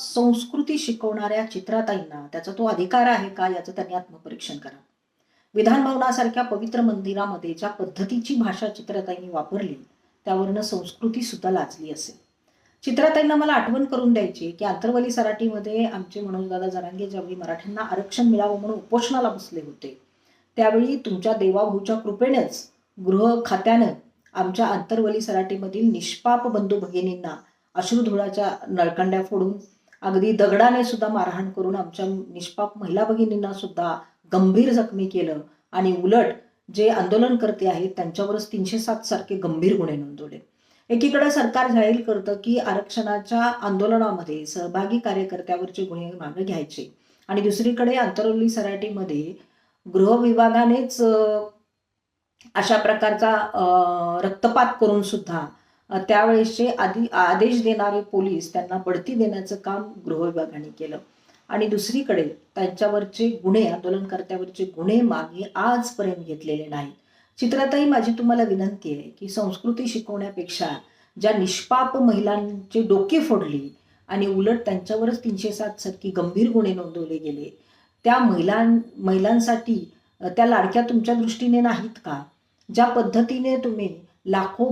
संस्कृती शिकवणाऱ्या चित्राताईंना त्याचा तो अधिकार आहे का याचं त्यांनी आत्मपरीक्षण करा विधानभवनासारख्या पवित्र मंदिरामध्ये ज्या पद्धतीची भाषा चित्रताईंनी वापरली त्यावरनं संस्कृती सुद्धा लाचली असेल. चित्रताईंना मला आठवण करून द्यायची की आंतरवली सराटीमध्ये आमचे मनोजदादा जरांगे ज्यावेळी मराठ्यांना आरक्षण मिळावं म्हणून उपोषणाला बसले होते त्यावेळी तुमच्या देवाभाऊच्या कृपेनेच गृह खात्यानं आमच्या आंतरवली सराटीमधील निष्पाप बंधू भगिनींना अश्रुधुळाच्या नळकंड्या फोडून अगदी दगडाने सुद्धा मारहाण करून आमच्या निष्पाप महिला भगिनींना सुद्धा गंभीर जखमी केलं आणि उलट जे आंदोलनकर्ते आहेत त्यांच्यावरच तीनशे सात सारखे गंभीर गुन्हे नोंदवले. एकीकडे सरकार जाहीर करतं की आरक्षणाच्या आंदोलनामध्ये सहभागी कार्यकर्त्यावरचे गुन्हे मागे घ्यायचे आणि दुसरीकडे आंतरवली सराटीमध्ये गृह विभागानेच अशा प्रकारचा रक्तपात करून सुद्धा त्यावेळेसचे आधी आदेश देणारे पोलीस त्यांना बढती देण्याचं काम गृह विभागाने केलं. आणि दुसरीकडे त्यांच्यावरचे गुन्हे आंदोलनकर्त्यावरचे गुन्हे मागे आजपर्यंत घेतलेले नाहीत. चित्रताई माझी तुम्हाला विनंती आहे की संस्कृती शिकवण्यापेक्षा ज्या निष्पाप महिलांचे डोके फोडली आणि उलट त्यांच्यावरच तीनशे सात सारखी गंभीर गुन्हे नोंदवले गेले त्या महिलां महिलांसाठी त्या लाडक्या तुमच्या दृष्टीने नाहीत का? ज्या पद्धतीने तुम्ही लाखो